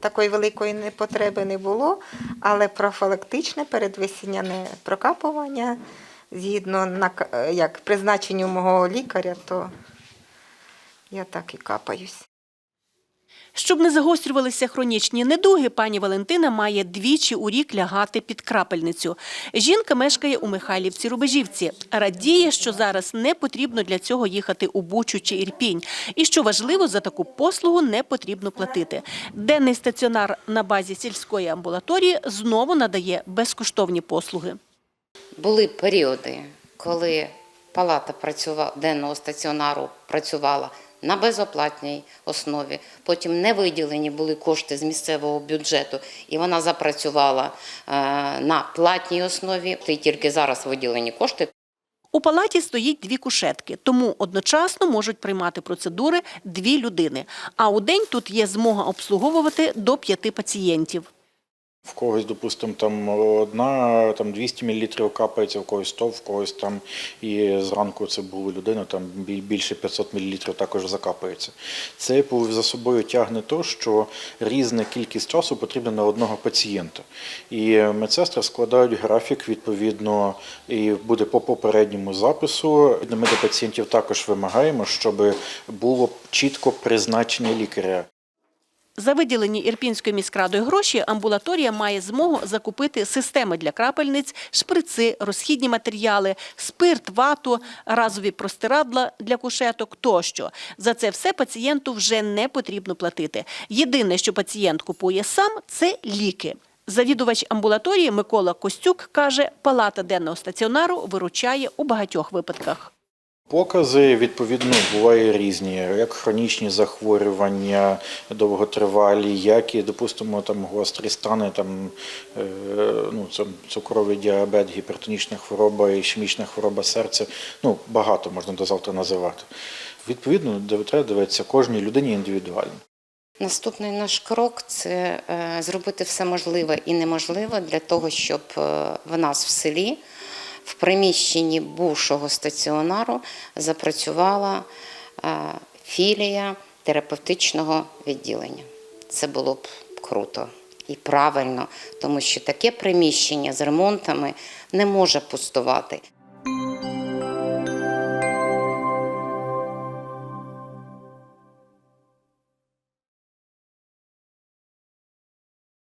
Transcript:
такої великої потреби не було, але профілактичне передвесняне прокапування згідно на як призначенню мого лікаря, то я так і капаюсь. Щоб не загострювалися хронічні недуги, пані Валентина має двічі у рік лягати під крапельницю. Жінка мешкає у Михайлівці Рубежівці. Радіє, що зараз не потрібно для цього їхати у Бучу чи Ірпінь. І що важливо, за таку послугу не потрібно платити. Денний стаціонар на базі сільської амбулаторії знову надає безкоштовні послуги. Були періоди, коли палата працювала денного стаціонару працювала на безоплатній основі. Потім не виділені були кошти з місцевого бюджету, і вона запрацювала е, на платній основі. І тільки зараз виділені кошти. У палаті стоїть дві кушетки, тому одночасно можуть приймати процедури дві людини. А у день тут є змога обслуговувати до п'яти пацієнтів. В когось, допустимо, там одна там 200 мл капається, в когось 100, в когось там і зранку це була людина, там більше 500 мл також закапається. Це за собою тягне то, що різна кількість часу потрібна на одного пацієнта. І медсестри складають графік відповідно, і буде по попередньому запису. Ми до пацієнтів також вимагаємо, щоб було чітко призначення лікаря. За виділені Ірпінською міськрадою гроші амбулаторія має змогу закупити системи для крапельниць, шприци, розхідні матеріали, спирт, вату, разові простирадла для кушеток тощо. За це все пацієнту вже не потрібно платити. Єдине, що пацієнт купує сам, це ліки. Завідувач амбулаторії Микола Костюк каже, палата денного стаціонару виручає у багатьох випадках. Покази відповідно бувають різні, як хронічні захворювання довготривалі, як і, допустимо, там гострі стани, там е, ну, це цукровий діабет, гіпертонічна хвороба, ішемічна хвороба серця. Ну багато можна до завтра називати. Відповідно, треба дивитися кожній людині індивідуально. Наступний наш крок це е, зробити все можливе і неможливе для того, щоб е, в нас в селі, в приміщенні бувшого стаціонару, запрацювала е, філія терапевтичного відділення. Це було б круто і правильно, тому що таке приміщення з ремонтами не може пустувати.